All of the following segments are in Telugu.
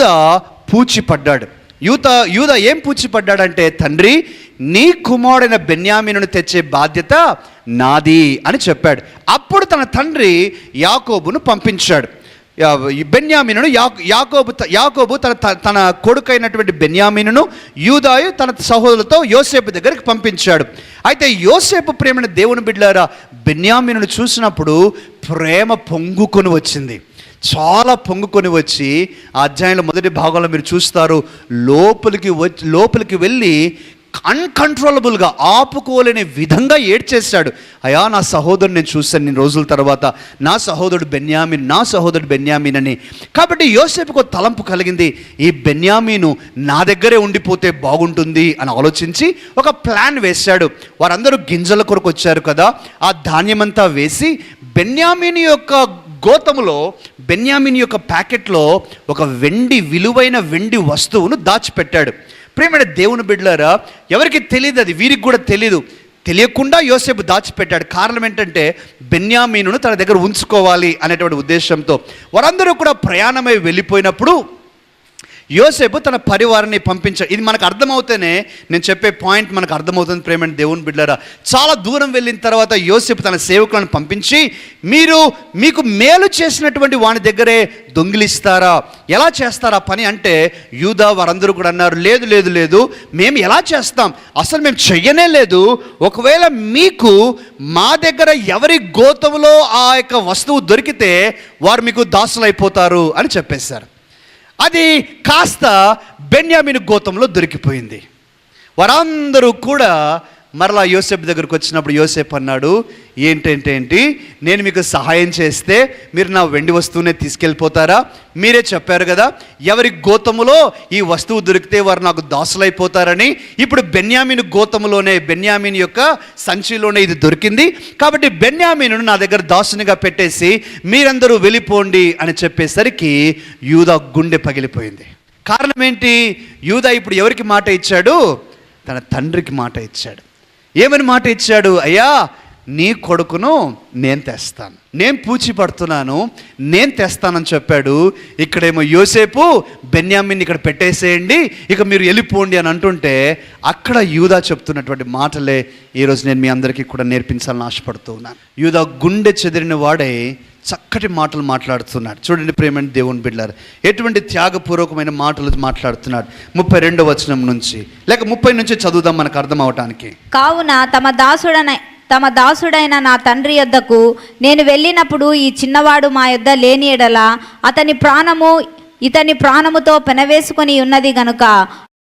యూద పూచిపడ్డాడు. యూత యూద ఏం పూచిపడ్డాడంటే తండ్రి నీ కుమారుడైన బెన్యామీనును తెచ్చే బాధ్యత నాది అని చెప్పాడు. అప్పుడు తన తండ్రి యాకోబును పంపించాడు. ఈ బెన్యామీనును యా- యాకోబు త- యాకోబు తన తన కొడుకైనటువంటి బెన్యామీనును యూదాయు తన సహోదరులతో యోసేపు దగ్గరికి పంపించాడు. అయితే యోసేపు ప్రేమను దేవుని బిడ్డారా బెన్యామీనును చూసినప్పుడు ప్రేమ పొంగుకొని వచ్చింది. చాలా పొంగుకొని వచ్చి ఆ అధ్యాయంలో మొదటి భాగంలో మీరు చూస్తారు లోపలికి వచ్చి లోపలికి వెళ్ళి అన్కంట్రోలబుల్గా ఆపుకోలేని విధంగా ఏడ్చేశాడు. అయా నా సహోదరుడు నేను చూశాను నేను రోజుల తర్వాత. నా సహోదరుడు బెన్యామిన్ నా సహోదరుడు బెన్యామిన్ అని. కాబట్టి యోసేపుకు తలంపు కలిగింది ఈ బెన్యామీను నా దగ్గరే ఉండిపోతే బాగుంటుంది అని ఆలోచించి ఒక ప్లాన్ వేశాడు. వారందరూ గింజల కొరకు వచ్చారు కదా ఆ ధాన్యమంతా వేసి బెన్యామిని యొక్క గోతములో బెన్యామిన్ యొక్క ప్యాకెట్లో ఒక వెండి విలువైన వెండి వస్తువును దాచిపెట్టాడు. ప్రేమైన దేవుని బిడ్డలారా ఎవరికి తెలియదు అది? వీరికి కూడా తెలియదు తెలియకుండా యోసేపు దాచిపెట్టాడు. కారణం ఏంటంటే బెన్యామీనును తన దగ్గర ఉంచుకోవాలి అనేటువంటి ఉద్దేశంతో. వారందరూ కూడా ప్రయాణమై వెళ్ళిపోయినప్పుడు యోసేపు తన పరివారాన్ని పంపించాడు ఇది మనకు అర్థమవుతేనే నేను చెప్పే పాయింట్ మనకు అర్థమవుతుంది ప్రేమని దేవుని బిడ్డరా చాలా దూరం వెళ్ళిన తర్వాత యోసేపు తన సేవకులను పంపించి మీరు మీకు మేలు చేసినటువంటి వాని దగ్గరే దొంగిలిస్తారా? ఎలా చేస్తారా పని? అంటే యూదా వారందరూ కూడా అన్నారు లేదు లేదు లేదు మేము ఎలా చేస్తాం? అసలు మేము చెయ్యనే లేదు. ఒకవేళ మీకు మా దగ్గర ఎవరి గోతంలో ఆ యొక్క వస్తువు దొరికితే వారు మీకు దాసులైపోతారు అని చెప్పేశారు. అది కాస్త బెన్యామిన్ గోతంలో దొరికిపోయింది. వారందరూ కూడా మరలా యోసేపు దగ్గరకు వచ్చినప్పుడు యోసేపు అన్నాడు ఏంటంటే ఏంటి నేను మీకు సహాయం చేస్తే మీరు నా వెండి వస్తువునే తీసుకెళ్ళిపోతారా? మీరే చెప్పారు కదా ఎవరి గోతములో ఈ వస్తువు దొరికితే వారు నాకు దాసులైపోతారని. ఇప్పుడు బెన్యామిన్ గోతములోనే బెన్యామిన్ యొక్క సంచిలోనే ఇది దొరికింది. కాబట్టి బెన్యామిను నా దగ్గర దాసునిగా పెట్టేసి మీరందరూ వెళ్ళిపోండి అని చెప్పేసరికి యూదా గుండె పగిలిపోయింది. కారణం ఏంటి? యూదా ఇప్పుడు ఎవరికి మాట ఇచ్చాడు? తన తండ్రికి మాట ఇచ్చాడు. ఏమని మాట ఇచ్చాడు? అయ్యా నీ కొడుకును నేను తెస్తాను. నేను పూచి పడుతున్నాను నేను తెస్తానని చెప్పాడు. ఇక్కడేమో యోసేపు బెన్యామిన్ ఇక్కడ పెట్టేసేయండి ఇక మీరు వెళ్ళిపోండి అని అంటుంటే అక్కడ యూదా చెప్తున్నటువంటి మాటలే ఈరోజు నేను మీ అందరికీ కూడా నేర్పించాలని ఆశపడుతూ ఉన్నాను. యూదా గుండె చెదిరిన వాడే చక్కటి మాటలు మాట్లాడుతున్నాడు. చూడండి ప్రేమని దేవుని బిడ్డారు ఎటువంటి త్యాగపూర్వకమైన మాటలు మాట్లాడుతున్నాడు. ముప్పై రెండో వచనం నుంచి. లేక ముప్పై నుంచి చదువుదాం మనకు అర్థం అవటానికి. కావున తమ దాసుడన తమ దాసుడైన నా తండ్రి యొద్దకు నేను వెళ్ళినప్పుడు ఈ చిన్నవాడు మా యొద్ద లేని ఎడల అతని ప్రాణము ఇతని ప్రాణముతో పెనవేసుకొని ఉన్నది గనుక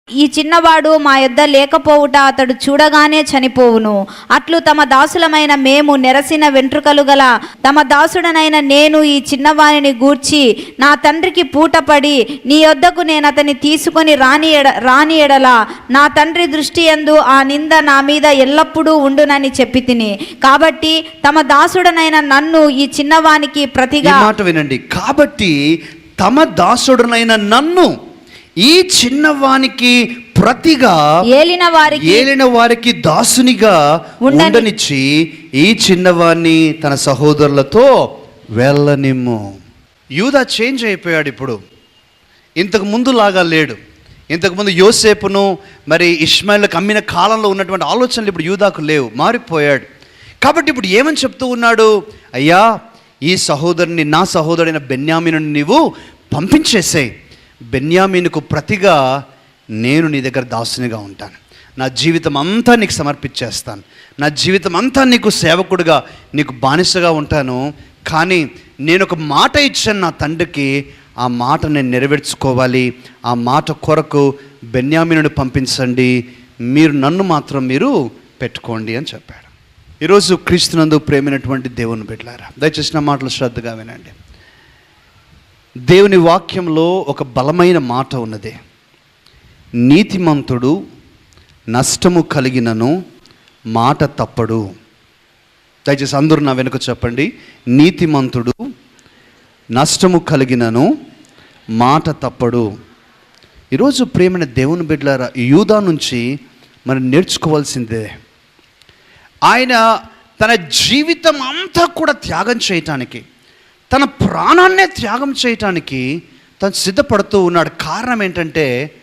ఈ చిన్నవాడు మా యొద్ద లేకపోవుట అతడు చూడగానే చనిపోవును. అట్లు తమ దాసులమైన మేము నెరసిన వెంట్రుకలు గల తమ దాసుడనైన నేను ఈ చిన్నవానిని గూర్చి నా తండ్రికి పూటపడి నీ యొద్దకు నేను అతని తీసుకొని రాని ఎడ రాని ఎడల నా తండ్రి దృష్టి ఎందు ఆ నింద నా మీద ఎల్లప్పుడూ ఉండునని చెప్పి తిని కాబట్టి తమ దాసుడనైన నన్ను ఈ చిన్నవానికి ప్రతిగా మాట వినండి. కాబట్టి తమ దాసుడునైన నన్ను ఈ చిన్నవానికి ప్రతిగా ఏలిన వారికి ఏలిన వారికి దాసునిగా ఉండని- ఉండనిచ్చి ఈ చిన్నవాణ్ణి తన సహోదరులతో వెళ్ళనిమ్ము. యూదా చేంజ్ అయిపోయాడు ఇప్పుడు. ఇంతకు ముందు లాగా లేడు. ఇంతకుముందు యోసేపును మరి ఇష్మాయిల్కి అమ్మిన కాలంలో ఉన్నటువంటి ఆలోచనలు ఇప్పుడు యూదాకు లేవు మారిపోయాడు. కాబట్టి ఇప్పుడు ఏమని చెప్తూ ఉన్నాడు? అయ్యా ఈ సహోదరుని నా సహోదరుడైన బెన్యామీను నీవు పంపించేసేయ్. బెన్యామీనుకు ప్రతిగా నేను నీ దగ్గర దాసునిగా ఉంటాను. నా జీవితం అంతా నీకు సమర్పించేస్తాను. నా జీవితం అంతా నీకు సేవకుడిగా నీకు బానిసగా ఉంటాను. కానీ నేను ఒక మాట ఇచ్చాను నా తండ్రికి. ఆ మాట నేను నెరవేర్చుకోవాలి. ఆ మాట కొరకు బెన్యామినుని పంపించండి. మీరు నన్ను మాత్రం మీరు పెట్టుకోండి అని చెప్పాడు. ఈరోజు క్రీస్తునందు ప్రేమైనటువంటి దేవుని బిడ్డలారా దయచేసి నా మాటలు శ్రద్ధగా వినండి. దేవుని వాక్యంలో ఒక బలమైన మాట ఉన్నది. నీతిమంతుడు నష్టము కలిగినను మాట తప్పడు. దయచేసి అందరూ నా వెనుక చెప్పండి. నీతిమంతుడు నష్టము కలిగినను మాట తప్పడు. ఈరోజు ప్రేమైన దేవుని బిడ్డలారా యూదా నుంచి మనం నేర్చుకోవాల్సిందే. ఆయన తన జీవితం అంతా కూడా త్యాగం చేయటానికి తన ప్రాణాన్నే త్యాగం చేయటానికి తను సిద్ధపడుతూ ఉన్నాడు. కారణం ఏంటంటే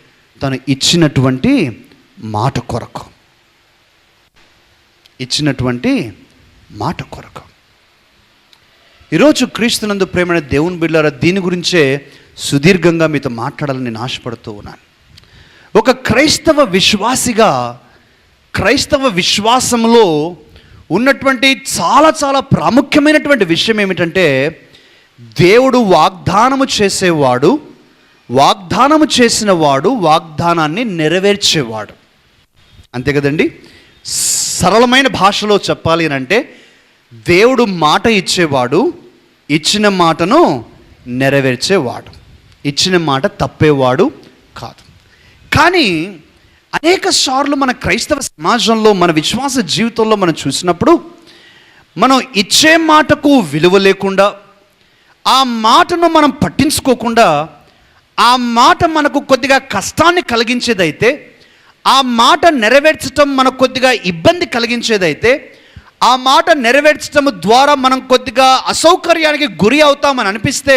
తను ఇచ్చినటువంటి మాట కొరకు. ఇచ్చినటువంటి మాట కొరకు. ఈరోజు క్రీస్తునందు ప్రేమైన దేవుని బిడ్డారా దీని గురించే సుదీర్ఘంగా మీతో మాట్లాడాలని నేను ఆశపడుతూ ఉన్నాను. ఒక క్రైస్తవ విశ్వాసిగా క్రైస్తవ విశ్వాసంలో ఉన్నటువంటి చాలా చాలా ప్రాముఖ్యమైనటువంటి విషయం ఏమిటంటే దేవుడు వాగ్దానము చేసేవాడు వాగ్దానము చేసిన వాడు వాగ్దానాన్ని నెరవేర్చేవాడు. అంతే కదండి? సరళమైన భాషలో చెప్పాలి అని అంటే దేవుడు మాట ఇచ్చేవాడు ఇచ్చిన మాటను నెరవేర్చేవాడు. ఇచ్చిన మాట తప్పేవాడు కాదు. కానీ అనేక సార్లు మన క్రైస్తవ సమాజంలో మన విశ్వాస జీవితంలో మనం చూసినప్పుడు మనం ఇచ్చే మాటకు విలువ లేకుండా ఆ మాటను మనం పట్టించుకోకుండా ఆ మాట మనకు కొద్దిగా కష్టాన్ని కలిగించేదైతే ఆ మాట నెరవేర్చటం మనకు కొద్దిగా ఇబ్బంది కలిగించేదైతే ఆ మాట నెరవేర్చడం ద్వారా మనం కొద్దిగా అసౌకర్యానికి గురి అవుతామని అనిపిస్తే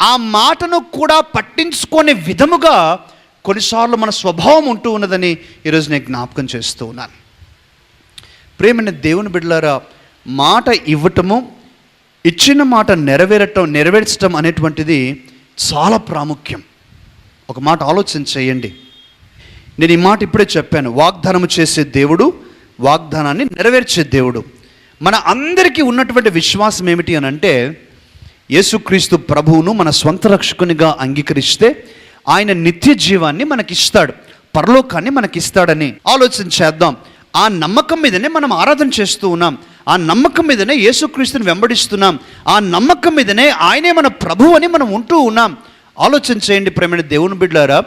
ఆ మాటను కూడా పట్టించుకునే విధముగా కొన్నిసార్లు మన స్వభావం ఉంటూ ఉన్నదని ఈరోజు నేను జ్ఞాపకం చేస్తూ ఉన్నాను. ప్రేమైన దేవుని బిడ్డలారా మాట ఇవ్వటము ఇచ్చిన మాట నెరవేరటం నెరవేర్చడం అనేటువంటిది చాలా ప్రాముఖ్యం. ఒక మాట ఆలోచన చేయండి. నేను ఈ మాట ఇప్పుడే చెప్పాను. వాగ్దానం చేసే దేవుడు వాగ్దానాన్ని నెరవేర్చే దేవుడు. మన అందరికీ ఉన్నటువంటి విశ్వాసం ఏమిటి అని అంటే యేసుక్రీస్తు ప్రభువును మన స్వంత రక్షకునిగా అంగీకరిస్తే ఆయన నిత్య జీవాన్ని మనకిస్తాడు. పరలోకాన్ని మనకిస్తాడని ఆలోచన చేద్దాం. ఆ నమ్మకం మీదనే మనం ఆరాధన చేస్తూ ఉన్నాం. ఆ నమ్మకం మీదనే యేసుక్రీస్తుని వెంబడిస్తున్నాం. ఆ నమ్మకం మీదనే ఆయనే మన ప్రభు అని మనం ఉంటూ ఉన్నాం. ఆలోచన చేయండి ప్రేమైన దేవుని బిడ్డారా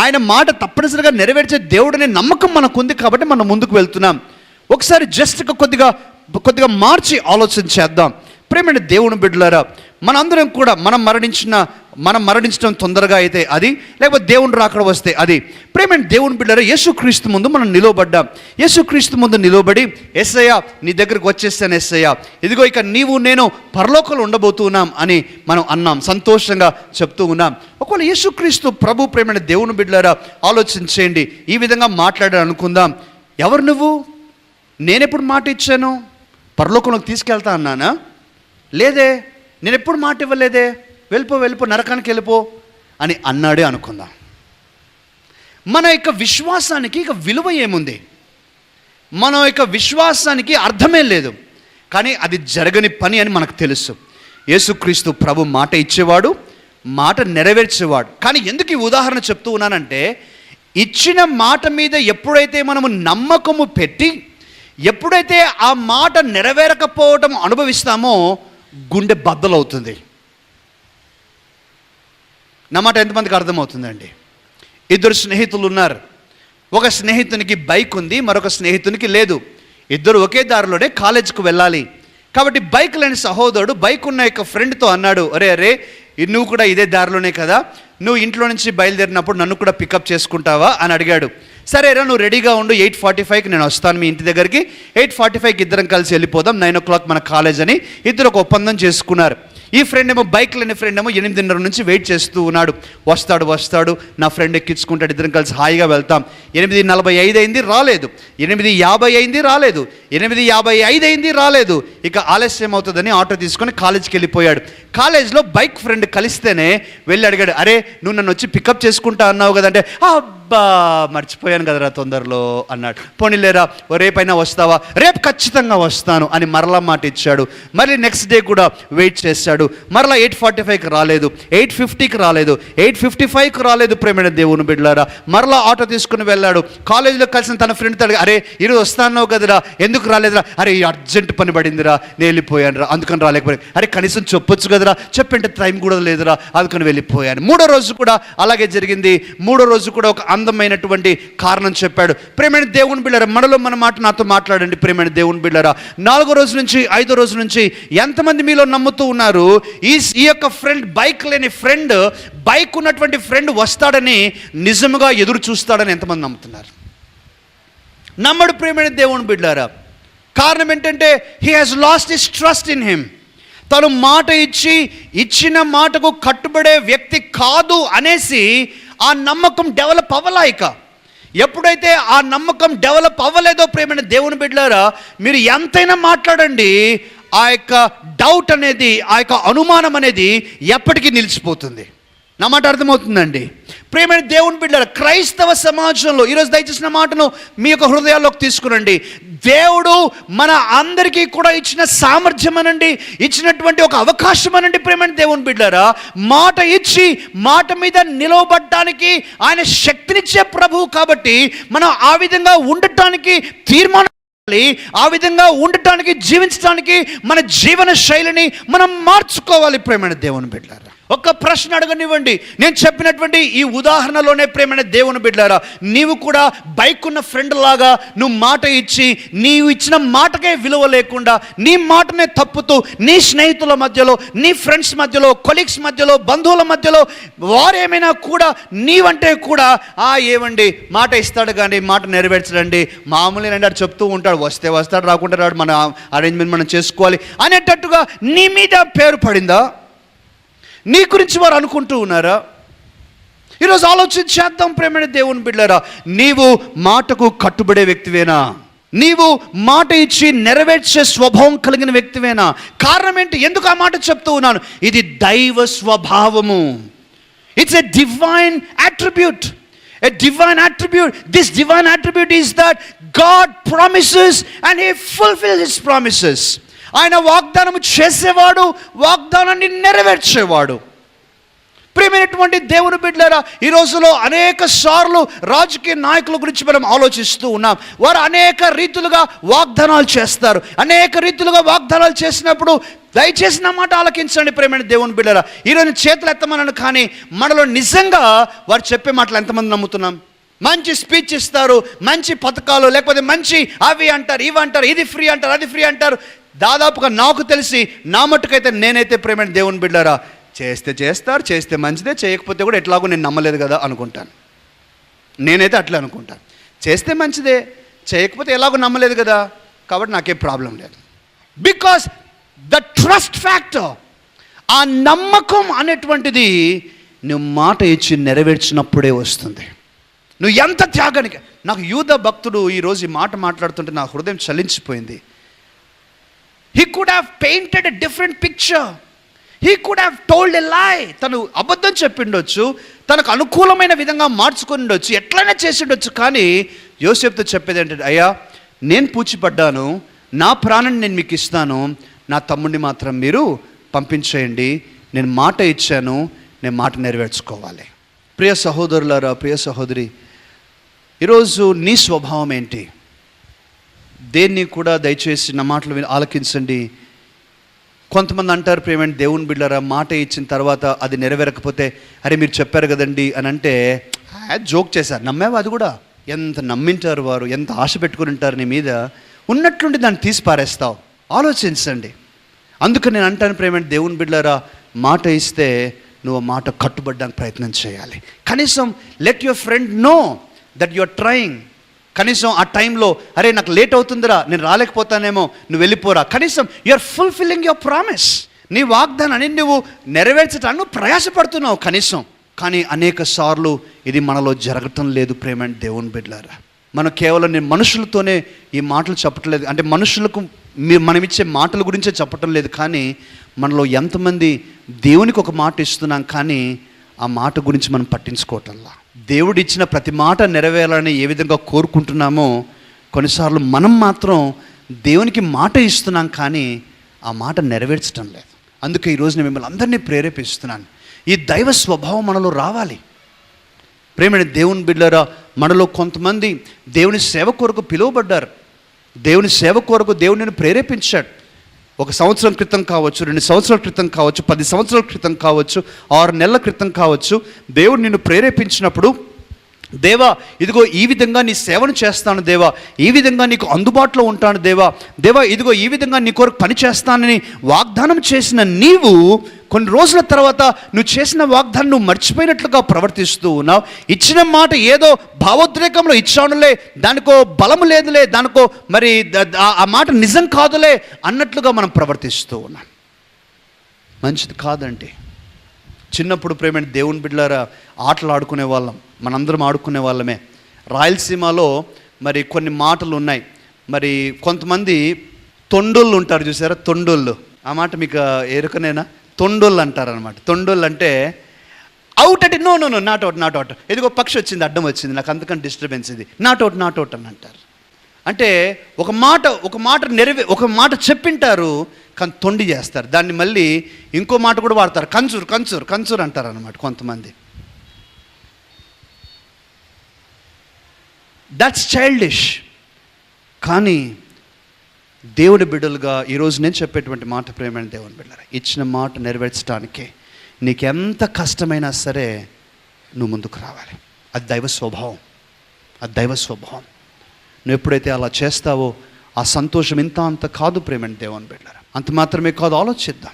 ఆయన మాట తప్పనిసరిగా నెరవేర్చే దేవుడనే నమ్మకం మనకు ఉంది కాబట్టి మనం ముందుకు వెళ్తున్నాం. ఒకసారి జస్ట్ కొద్దిగా కొద్దిగా మార్చి ఆలోచన చేద్దాం. ప్రేమైన దేవుని బిడ్డలారా మనందరం కూడా మనం మరణించిన మనం మరణించడం తొందరగా అయితే అది లేకపోతే దేవుని రాకడ వస్తే అది. ప్రేమైన దేవుని బిడ్డరా యేసుక్రీస్తు ముందు మనం నిలవబడ్డాం. యేసుక్రీస్తు ముందు నిలవబడి ఎస్ఐయా నీ దగ్గరకు వచ్చేస్తాను ఎస్ఐయా ఇదిగో ఇక నీవు నేను పరలోకలు ఉండబోతున్నాం అని మనం అన్నాం. సంతోషంగా చెప్తూ ఉన్నాం. ఒకవేళ యేసుక్రీస్తు ప్రభు ప్రేమైన దేవుని బిడ్డలారా ఆలోచించేయండి ఈ విధంగా మాట్లాడారు అనుకుందాం. ఎవరు నువ్వు? నేనెప్పుడు మాట ఇచ్చాను? పరలోకంలోకి తీసుకెళ్తా అన్నానా? లేదే నేను ఎప్పుడు మాట ఇవ్వలేదే? వెళ్ళిపో వెళ్ళిపో నరకానికి వెళ్ళిపో అని అన్నాడే అనుకుందాం. మన యొక్క విశ్వాసానికి ఇక విలువ ఏముంది? మన యొక్క విశ్వాసానికి అర్థమే లేదు. కానీ అది జరగని పని అని మనకు తెలుసు. యేసుక్రీస్తు ప్రభు మాట ఇచ్చేవాడు మాట నెరవేర్చేవాడు. కానీ ఎందుకు ఈ ఉదాహరణ చెప్తూ ఉన్నానంటే ఇచ్చిన మాట మీద ఎప్పుడైతే మనము నమ్మకము పెట్టి ఎప్పుడైతే ఆ మాట నెరవేరకపోవటం అనుభవిస్తామో గుండె బద్దలవుతుంది. నా మాట ఎంతమందికి అర్థమవుతుందండి? ఇద్దరు స్నేహితులు ఉన్నారు. ఒక స్నేహితునికి బైక్ ఉంది మరొక స్నేహితునికి లేదు. ఇద్దరు ఒకే దారిలోనే కాలేజీకి వెళ్ళాలి. కాబట్టి బైక్ లేని సహోదరుడు బైక్ ఉన్న యొక్క ఫ్రెండ్తో అన్నాడు అరే అరే నువ్వు కూడా ఇదే దారిలోనే కదా. నువ్వు ఇంట్లో నుంచి బయలుదేరినప్పుడు నన్ను కూడా పికప్ చేసుకుంటావా? అని అడిగాడు. సరే రా నువ్వు రెడీగా ఉండు ఎయిట్ ఫార్టీ ఫైవ్కి నేను వస్తాను మీ ఇంటి దగ్గరికి. ఎయిట్ ఫార్టీ ఫైవ్కి ఇద్దరం కలిసి వెళ్ళిపోదాం నైన్ ఓ క్లాక్ మన కాలేజ్ అని. ఇద్దరు ఒక ఒప్పందం చేసుకున్నారు. ఈ ఫ్రెండ్ ఏమో బైక్ లేని ఫ్రెండ్ ఏమో ఎనిమిదిన్నర నుంచి వెయిట్ చేస్తూ ఉన్నాడు. వస్తాడు వస్తాడు నా ఫ్రెండ్ ఎక్కించుకుంటాడు ఇద్దరం కలిసి హాయిగా వెళ్తాం. ఎనిమిది నలభై ఐదు అయింది రాలేదు. ఎనిమిది యాభై అయింది రాలేదు. ఎనిమిది యాభై ఐదు అయింది రాలేదు. ఇక ఆలస్యం అవుతుందని ఆటో తీసుకొని కాలేజ్కి వెళ్ళిపోయాడు. కాలేజ్లో బైక్ ఫ్రెండ్ కలిస్తేనే వెళ్ళి అడిగాడు అరే నువ్వు నన్ను వచ్చి పికప్ చేసుకుంటా అన్నావు కదంటే అబ్బా మర్చిపోయాను కదరా తొందరలో అన్నాడు. పోనీలేరా ఓ రేపైనా వస్తావా? రేపు ఖచ్చితంగా వస్తాను అని మరలా మాట ఇచ్చాడు. మళ్ళీ నెక్స్ట్ డే కూడా వెయిట్ చేశాడు మరలా ఎయిట్ ఫార్టీ ఫైవ్కి రాలేదు ఎయిట్ ఫిఫ్టీకి రాలేదు ఎయిట్ ఫిఫ్టీ ఫైవ్కి రాలేదు ప్రేమైన దేవుని బిడ్డలారా. మరలా ఆటో తీసుకుని వెళ్ళాడు. కాలేజీలో కలిసిన తన ఫ్రెండ్ తడిగి అరే ఈరోజు వస్తాను కదరా ఎందుకు రాలేదురా? అరే అర్జెంట్ పని పడిందిరా నేను వెళ్ళిపోయాను రా అందుకని రాలేకపోయాను. అరే కనీసం చెప్పొచ్చు కదరా చెప్పంటే టైం కూడా లేదురా అందుకని వెళ్ళిపోయాను. మూడో రోజు కూడా అలాగే జరిగింది. మూడో రోజు కూడా ఒక అందమైనటువంటి కారణం చెప్పాడు. ప్రేమైన దేవుని బిళ్ళరా మనలో మన మాట నాతో మాట్లాడండి ప్రేమైన దేవుని బిళ్ళరా. నాలుగో రోజు నుంచి ఐదో రోజు నుంచి ఎంతమంది మీలో నమ్ముతూ ఉన్నారు ఈ ఈ యొక్క ఫ్రెండ్ బైక్ లేని ఫ్రెండ్ బైక్ ఉన్నటువంటి ఫ్రెండ్ వస్తాడని నిజముగా ఎదురు చూస్తాడని ఎంతమంది నమ్ముతున్నారు? నమ్మడు ప్రేమైన దేవుని బిడ్డారా కారణం ఏంటంటే he has lost his trust in him తను మాట ఇచ్చి ఇచ్చిన మాటకు కట్టుబడే వ్యక్తి కాదు అనేసి ఆ నమ్మకం డెవలప్ అవ్వలాయిక ఎప్పుడైతే ఆ నమ్మకం డెవలప్ అవ్వలేదో ప్రేమైన దేవుని బిడ్డారా మీరు ఎంతైనా మాట్లాడండి ఆ యొక్క డౌట్ అనేది ఆ యొక్క అనుమానం అనేది ఎప్పటికీ నిలిచిపోతుంది. నా మాట అర్థమవుతుందండి? ప్రేమైన దేవుని బిడ్డల క్రైస్తవ సమాజంలో ఈరోజు దయచేసిన మాటను మీ యొక్క హృదయాల్లోకి తీసుకురండి. దేవుడు మన అందరికీ కూడా ఇచ్చిన సామర్థ్యం అనండి ఇచ్చినటువంటి ఒక అవకాశం అనండి ప్రేమని దేవుని బిడ్డారా. మాట ఇచ్చి మాట మీద నిలవబడటానికి ఆయన శక్తినిచ్చే ప్రభువు కాబట్టి మనం ఆ విధంగా ఉండటానికి తీర్మానం ఆ విధంగా ఉండటానికి జీవించడానికి మన జీవన శైలిని మనం మార్చుకోవాలి ప్రేమైన దేవుని బిడ్డారా. ఒక ప్రశ్న అడగనివ్వండి. నేను చెప్పినటువంటి ఈ ఉదాహరణలోనే ప్రేమైన దేవుని బిడ్డారా నీవు కూడా బైక్ ఉన్న ఫ్రెండ్ లాగా నువ్వు మాట ఇచ్చి నీవు ఇచ్చిన మాటకే విలువ లేకుండా నీ మాటనే తప్పుతూ నీ స్నేహితుల మధ్యలో నీ ఫ్రెండ్స్ మధ్యలో కొలీగ్స్ మధ్యలో బంధువుల మధ్యలో వారేమైనా కూడా నీవంటే కూడా ఆ ఏమండి మాట ఇస్తాడు కానీ మాట నెరవేర్చడండి. మామూలు ఏంటంటే చెప్తూ ఉంటాడు వస్తే వస్తాడు రాకుండా రాడు మన అరేంజ్మెంట్ మనం చేసుకోవాలి అనేటట్టుగా నీ మీద పేరు పడిందా? నీ గురించి వారు అనుకుంటూ ఉన్నారా? ఈరోజు ఆలోచించేద్దాం ప్రేమైన దేవుని బిడ్డారా నీవు మాటకు కట్టుబడే వ్యక్తివేనా? నీవు మాట ఇచ్చి నెరవేర్చే స్వభావం కలిగిన వ్యక్తివేనా? కారణం ఏంటి? ఎందుకు ఆ మాట చెప్తూ ఉన్నాను? ఇది దైవ స్వభావము. It's a divine attribute a divine attribute this divine attribute is that God promises and he fulfil his promises ఆయన వాగ్దానం చేసేవాడు వాగ్దానాన్ని నెరవేర్చేవాడు. ప్రియమైనటువంటి దేవుని బిడ్డలారా ఈ రోజులో అనేక సార్లు రాజకీయ నాయకుల గురించి మనం ఆలోచిస్తూ ఉన్నాం. వారు అనేక రీతులుగా వాగ్దానాలు చేస్తారు. అనేక రీతులుగా వాగ్దానాలు చేసినప్పుడు దయచేసి నా మాట ఆలకించండి ప్రేమైన దేవుని బిడ్డరా ఈరోజు చేతులు ఎత్తమనను కానీ మనలో నిజంగా వారు చెప్పే మాటలు ఎంతమంది నమ్ముతున్నాం? మంచి స్పీచ్ ఇస్తారు మంచి పథకాలు లేకపోతే మంచి అవి అంటారు ఇవి అంటారు ఇది ఫ్రీ అంటారు అది ఫ్రీ అంటారు. దాదాపుగా నాకు తెలిసి నా మట్టుకైతే నేనైతే ప్రేమైన దేవుని బిడ్డారా చేస్తే చేస్తారు చేస్తే మంచిదే చేయకపోతే కూడా ఎట్లాగో నేను నమ్మలేదు కదా అనుకుంటాను. నేనైతే అట్లా అనుకుంటాను. చేస్తే మంచిదే చేయకపోతే ఎలాగో నమ్మలేదు కదా కాబట్టి నాకేం ప్రాబ్లం లేదు. బికాస్ ద ట్రస్ట్ ఫ్యాక్టర్ ఆ నమ్మకం అనేటువంటిది నువ్వు మాట ఇచ్చి నెరవేర్చినప్పుడే వస్తుంది. నువ్వు ఎంత త్యాగానికి నాకు యూద భక్తుడు ఈరోజు ఈ మాట మాట్లాడుతుంటే నా హృదయం చలించిపోయింది. He could have painted different picture he could have told a lie తను అబద్ధం చెప్పిండొచ్చు తనకు అనుకూలమైన విధంగా మార్చుకొని ఉండొచ్చు ఎట్లయినా చేసి ఉండొచ్చు కానీ యోసేపుతో చెప్పేది ఏంటంటే అయ్యా నేను పూచిపడ్డాను నా ప్రాణాన్ని నేను మీకు ఇస్తాను నా తమ్ముడిని మాత్రం మీరు పంపించేయండి నేను మాట ఇచ్చాను నేను మాట నెరవేర్చుకోవాలి. ప్రియ సహోదరులారా ప్రియ సహోదరి ఈరోజు నీ స్వభావం ఏంటి? దేన్ని కూడా దయచేసి నా మాటలు విని ఆలకించండి. కొంతమంది అంటారు ప్రేమేంటి దేవుని బిడ్డరా మాట ఇచ్చిన తర్వాత అది నెరవేరకపోతే అరే మీరు చెప్పారు కదండి అని అంటే జోక్ చేశారు నమ్మేవా అది కూడా? ఎంత నమ్మింటారు వారు ఎంత ఆశ పెట్టుకుని ఉంటారు నీ మీద? ఉన్నట్లుండి దాన్ని తీసి పారేస్తావు ఆలోచించండి. అందుకని నేను అంటాను ప్రేమేంటి దేవుని బిడ్డరా మాట ఇస్తే నువ్వు మాట కట్టుబడ్డానికి ప్రయత్నం చేయాలి. కనీసం let your friend know that you are trying కనీసం ఆ టైంలో అరే నాకు లేట్ అవుతుందిరా నేను రాలేకపోతానేమో నువ్వు వెళ్ళిపోరా. కనీసం you are fulfilling your promise నీ వాగ్దానాన్ని నువ్వు నెరవేర్చడానికి నువ్వు ప్రయాసపడుతున్నావు కనీసం. కానీ అనేక సార్లు ఇది మనలో జరగటం లేదు ప్రేమ దేవుని బిడ్డారా మనం కేవలం నేను మనుషులతోనే ఈ మాటలు చెప్పట్లేదు అంటే మనుషులకు మనం ఇచ్చే మాటల గురించే చెప్పటం లేదు కానీ మనలో ఎంతమంది దేవునికి ఒక మాట ఇస్తున్నాం కానీ ఆ మాట గురించి మనం పట్టించుకోవటంలా. దేవుడిచ్చిన ప్రతి మాట నెరవేరాలని ఏ విధంగా కోరుకుంటున్నామో కొన్నిసార్లు మనం మాత్రం దేవునికి మాట ఇస్తున్నాం కానీ ఆ మాట నెరవేర్చడం లేదు. అందుకే ఈరోజు నేను మిమ్మల్ని అందరినీ ప్రేరేపిస్తున్నాను. ఈ దైవ స్వభావం మనలో రావాలి. ప్రేమైన దేవుని బిడ్డరా మనలో కొంతమంది దేవుని సేవ కొరకు పిలువబడ్డారు. దేవుని సేవ కొరకు దేవుడిని ప్రేరేపించాడు. ఒక సంవత్సరం క్రితం కావచ్చు రెండు సంవత్సరాల క్రితం కావచ్చు పది సంవత్సరాల క్రితం కావచ్చు ఆరు నెలల క్రితం కావచ్చు దేవుడు నిన్ను ప్రేరేపించినప్పుడు దేవా ఇదిగో ఈ విధంగా నీ సేవను చేస్తాను దేవా. ఈ విధంగా నీకు అందుబాటులో ఉంటాను దేవా. దేవా ఇదిగో ఈ విధంగా నీ కొరకు పని చేస్తానని వాగ్దానం చేసిన నీవు కొన్ని రోజుల తర్వాత నువ్వు చేసిన వాగ్దానం నువ్వు మర్చిపోయినట్లుగా ప్రవర్తిస్తూ ఉన్నావు. ఇచ్చిన మాట ఏదో భావోద్రేకంలో ఇచ్చానులే దానికో బలము లేదులే దానికో మరి ఆ మాట నిజం కాదులే అన్నట్లుగా మనం ప్రవర్తిస్తూ ఉన్నాం. మంచిది కాదండి. చిన్నప్పుడు ప్రేమైన దేవుని బిడ్డలారా ఆటలు ఆడుకునే వాళ్ళం. మనందరం ఆడుకునే వాళ్ళమే. రాయలసీమలో మరి కొన్ని మాటలు ఉన్నాయి మరి కొంతమంది తొండోళ్ళు ఉంటారు చూసారా? తొండోళ్ళు. ఆ మాట మీకు ఎరుకనేనా తొండోళ్ళు అంటారనమాట తొండోళ్ళు అంటే అవుట్ అంటే no no no not out not out. ఇదిగో పక్షి వచ్చింది అడ్డం వచ్చింది నాకు అందుకని డిస్టర్బెన్స్ ఇది. నాట్ అవుట్ నాట్ అవుట్ అని అంటారు. అంటే ఒక మాట ఒక మాట నెరవే ఒక మాట చెప్పింటారు కానీ తొండి చేస్తారు. దాన్ని మళ్ళీ ఇంకో మాట కూడా వాడతారు. కంచూరు కంచూరు కంచూరు అంటారు అనమాట కొంతమంది. దట్స్ చైల్డిష్ కానీ దేవుడి బిడ్డలుగా ఈరోజు నేను చెప్పేటువంటి మాట ప్రేమైన దేవుని బిడ్డలు ఇచ్చిన మాట నెరవేర్చడానికే నీకెంత కష్టమైనా సరే నువ్వు ముందుకు రావాలి. అది దైవ స్వభావం. అది దైవ స్వభావం. నువ్వు ఎప్పుడైతే అలా చేస్తావో ఆ సంతోషం ఇంత అంత కాదు ప్రేమని దేవుని బిడ్డరా అంత మాత్రమే కాదు ఆలోచిద్దాం.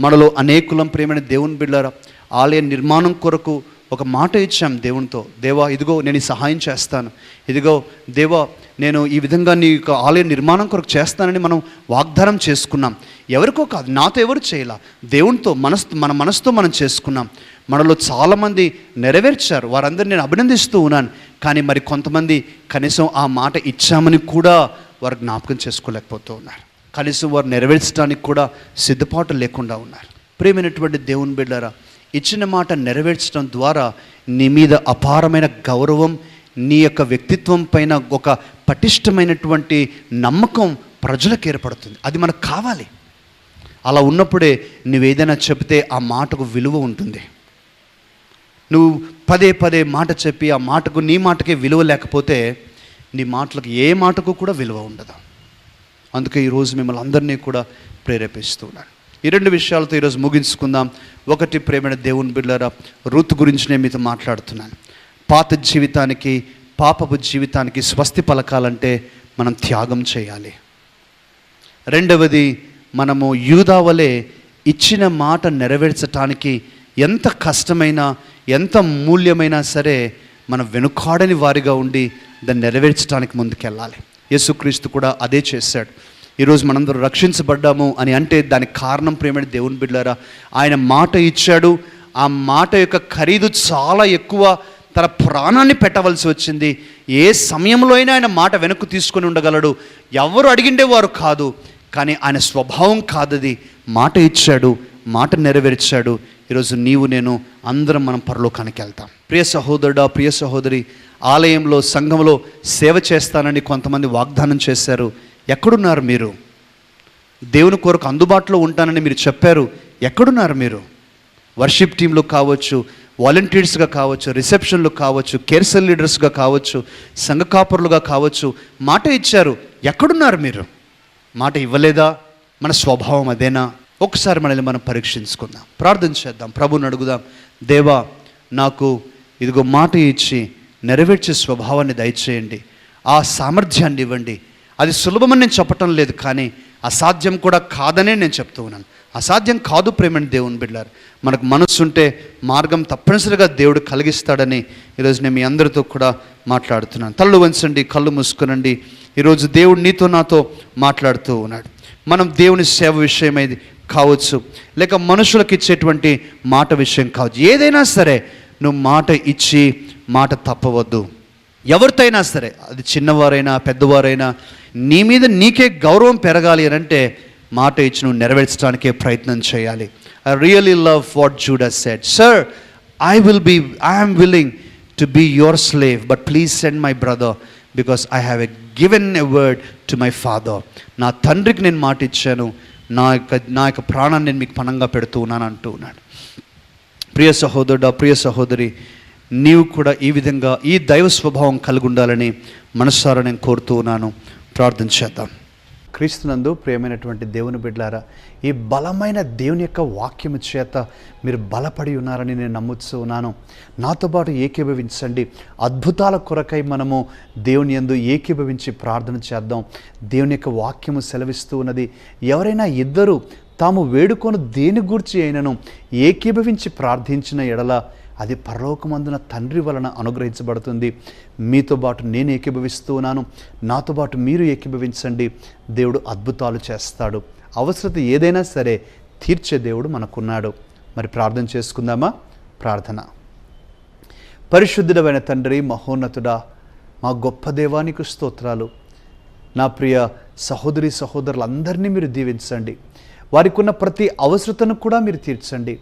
మనలో అనేకులం ప్రేమని దేవుని బిడ్డరా ఆలయ నిర్మాణం కొరకు ఒక మాట ఇచ్చాం దేవునితో. దేవా ఇదిగో నేను సహాయం చేస్తాను. ఇదిగో దేవా నేను ఈ విధంగా నీ యొక్క ఆలయ నిర్మాణం కొరకు చేస్తానని మనం వాగ్దానం చేసుకున్నాం. ఎవరికో కాదు నాతో ఎవరు చేయాల. దేవునితో మనసు మన మనసుతో మనం చేసుకున్నాం. మనలో చాలామంది నెరవేర్చారు. వారందరిని నేను అభినందిస్తూ ఉన్నాను. కానీ మరి కొంతమంది కనీసం ఆ మాట ఇచ్చామని కూడా వారు జ్ఞాపకం చేసుకోలేకపోతూ ఉన్నారు. కనీసం వారు నెరవేర్చడానికి కూడా సిద్ధపాటు లేకుండా ఉన్నారు. ప్రేమైనటువంటి దేవుని బిడ్డారా ఇచ్చిన మాట నెరవేర్చడం ద్వారా నీ మీద అపారమైన గౌరవం నీ యొక్క వ్యక్తిత్వం పైన ఒక పటిష్టమైనటువంటి నమ్మకం ప్రజలకు ఏర్పడుతుంది. అది మనకు కావాలి. అలా ఉన్నప్పుడే నువ్వేదైనా చెబితే ఆ మాటకు విలువ ఉంటుంది. నువ్వు పదే పదే మాట చెప్పి ఆ మాటకు నీ మాటకే విలువ లేకపోతే నీ మాటలకు ఏ మాటకు కూడా విలువ ఉండదు. అందుకే ఈరోజు మిమ్మల్ని అందరినీ కూడా ప్రేరేపిస్తున్నాను ఈ రెండు విషయాలతో ఈరోజు ముగించుకుందాం. ఒకటి ప్రేమైన దేవుని బిడ్డలారా రుతు గురించి నేను మీతో మాట్లాడుతున్నాను. పాత జీవితానికి పాపపు జీవితానికి స్వస్తి పలకాలంటే మనం త్యాగం చేయాలి. రెండవది మనము యూదావలే ఇచ్చిన మాట నెరవేర్చటానికి ఎంత కష్టమైనా ఎంత మూల్యమైనా సరే మనం వెనుకాడని వారిగా ఉండి దాన్ని నెరవేర్చడానికి ముందుకెళ్ళాలి. యేసుక్రీస్తు కూడా అదే చేశాడు. ఈరోజు మనందరూ రక్షించబడ్డాము అని అంటే దానికి కారణం ప్రేమడి దేవుని బిడ్డారా ఆయన మాట ఇచ్చాడు. ఆ మాట యొక్క ఖరీదు చాలా ఎక్కువ. తన ప్రాణాన్ని పెట్టవలసి వచ్చింది. ఏ సమయంలో అయినా ఆయన మాట వెనక్కు తీసుకొని ఉండగలడు. ఎవరు అడిగిండేవారు కాదు. కానీ ఆయన స్వభావం కాదది. మాట ఇచ్చాడు మాట నెరవేర్చాడు. ఈరోజు నీవు నేను అందరం మనం పరలోకానికి వెళ్తాం. ప్రియ సహోదరుడా ప్రియ సహోదరి ఆలయంలో సంఘంలో సేవ చేస్తానని కొంతమంది వాగ్దానం చేశారు. ఎక్కడున్నారు మీరు? దేవుని కొరకు అందుబాటులో ఉంటానని మీరు చెప్పారు. ఎక్కడున్నారు మీరు? వర్షిప్ టీంలో కావచ్చు వాలంటీర్స్గా కావచ్చు రిసెప్షన్లు కావచ్చు కేర్సల్ లీడర్స్గా కావచ్చు సంఘ కాపురులుగా కావచ్చు మాట ఇచ్చారు. ఎక్కడున్నారు మీరు? మాట ఇవ్వలేదా? మన స్వభావం అదేనా? ఒకసారి మనల్ని మనం పరీక్షించుకుందాం. ప్రార్థన చేద్దాం. ప్రభుని అడుగుదాం. దేవా నాకు ఇదిగో మాట ఇచ్చి నెరవేర్చే స్వభావాన్ని దయచేయండి. ఆ సామర్థ్యాన్ని ఇవ్వండి. అది సులభమని నేను చెప్పటం లేదు కానీ అసాధ్యం కూడా కాదనే నేను చెప్తూ ఉన్నాను. అసాధ్యం కాదు ప్రేమని దేవుని బిడ్డారు మనకు మనస్సు ఉంటే మార్గం తప్పనిసరిగా దేవుడు కలిగిస్తాడని ఈరోజు నేను మీ అందరితో కూడా మాట్లాడుతున్నాను. తల్లు వంచండి కళ్ళు మూసుకునండి. ఈరోజు దేవుడు నీతో నాతో మాట్లాడుతూ ఉన్నాడు. మనం దేవుని సేవ విషయమైంది కావచ్చు లేక మనుషులకు ఇచ్చేటువంటి మాట విషయం కావచ్చు. ఏదైనా సరే నువ్వు మాట ఇచ్చి మాట తప్పవద్దు. ఎవరితో అయినా సరే అది చిన్నవారైనా పెద్దవారైనా నీ మీద నీకే గౌరవం పెరగాలి అని అంటే మాట ఇచ్చి నువ్వు నెరవేర్చడానికే ప్రయత్నం చేయాలి. I really love what Judas said sir I will be I'm willing to be your slave but please send my brother because I have a given a word to my father నా తండ్రికి నేను మాట ఇచ్చాను నా యొక్క నా యొక్క ప్రాణాన్ని నేను మీకు పణంగా పెడుతూ ఉన్నాను అంటూ ఉన్నాడు. ప్రియ సహోదరుడా ప్రియ సహోదరి నీవు కూడా ఈ విధంగా ఈ దైవ స్వభావం కలిగి ఉండాలని మనస్సారా నేను కోరుతూ ఉన్నాను. ప్రార్థన చేద్దాం. క్రీస్తునందు ప్రియమైనటువంటి దేవుని బిడ్లారా ఈ బలమైన దేవుని యొక్క వాక్యము చేత మీరు బలపడి ఉన్నారని నేను నమ్ముతూ ఉన్నాను. నాతో పాటు ఏకీభవించండి. అద్భుతాల కొరకై మనము దేవుని యందు ఏకీభవించి ప్రార్థన చేద్దాం. దేవుని యొక్క వాక్యము సెలవిస్తూ ఉన్నది ఎవరైనా ఇద్దరు తాము వేడుకొని దేని గూర్చి అయినను ఏకీభవించి ప్రార్థించిన ఎడల అది పరలోకమందున తండ్రి వలన అనుగ్రహించబడుతుంది. మీతో పాటు నేను ఏకీభవిస్తూ ఉన్నాను. నాతో పాటు మీరు ఏకీభవించండి. దేవుడు అద్భుతాలు చేస్తాడు. అవసరత ఏదైనా సరే తీర్చే దేవుడు మనకున్నాడు. మరి ప్రార్థన చేసుకుందామా? ప్రార్థన. పరిశుద్ధుడమైన తండ్రి మహోన్నతుడా మా గొప్ప దేవానికి స్తోత్రాలు. నా ప్రియ సహోదరి సహోదరులందరినీ మీరు దీవించండి. వారికి ఉన్న ప్రతి అవసరతను కూడా మీరు తీర్చండి.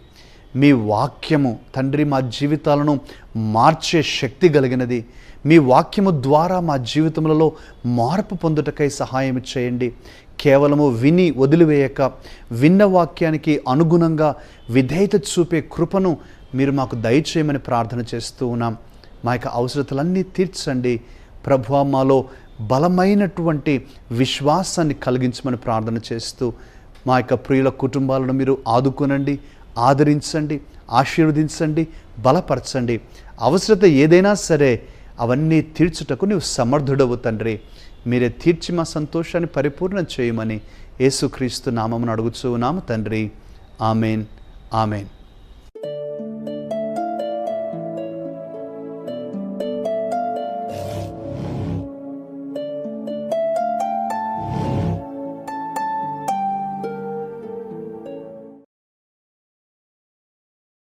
మీ వాక్యము తండ్రి మా జీవితాలను మార్చే శక్తి కలిగినది. మీ వాక్యము ద్వారా మా జీవితములలో మార్పు పొందుటకై సహాయం చేయండి. కేవలము విని వదిలివేయక విన్న వాక్యానికి అనుగుణంగా విధేయత చూపే కృపను మీరు మాకు దయచేయమని ప్రార్థన చేస్తూ ఉన్నాం. మా యొక్క అవసరతలన్నీ తీర్చండి. ప్రభు మాలో బలమైనటువంటి విశ్వాసాన్ని కలిగించమని ప్రార్థన చేస్తూ మా యొక్క ప్రియుల కుటుంబాలను మీరు ఆదుకునండి. ఆదరించండి ఆశీర్వదించండి బలపరచండి. అవసరత ఏదైనా సరే అవన్నీ తీర్చుటకు నీవు సమర్థుడవు తండ్రి. మీరే తీర్చి మా సంతోషాన్ని పరిపూర్ణం చేయమని యేసుక్రీస్తు నామమును అడుగుచూ నామ తండ్రి. Amen amen.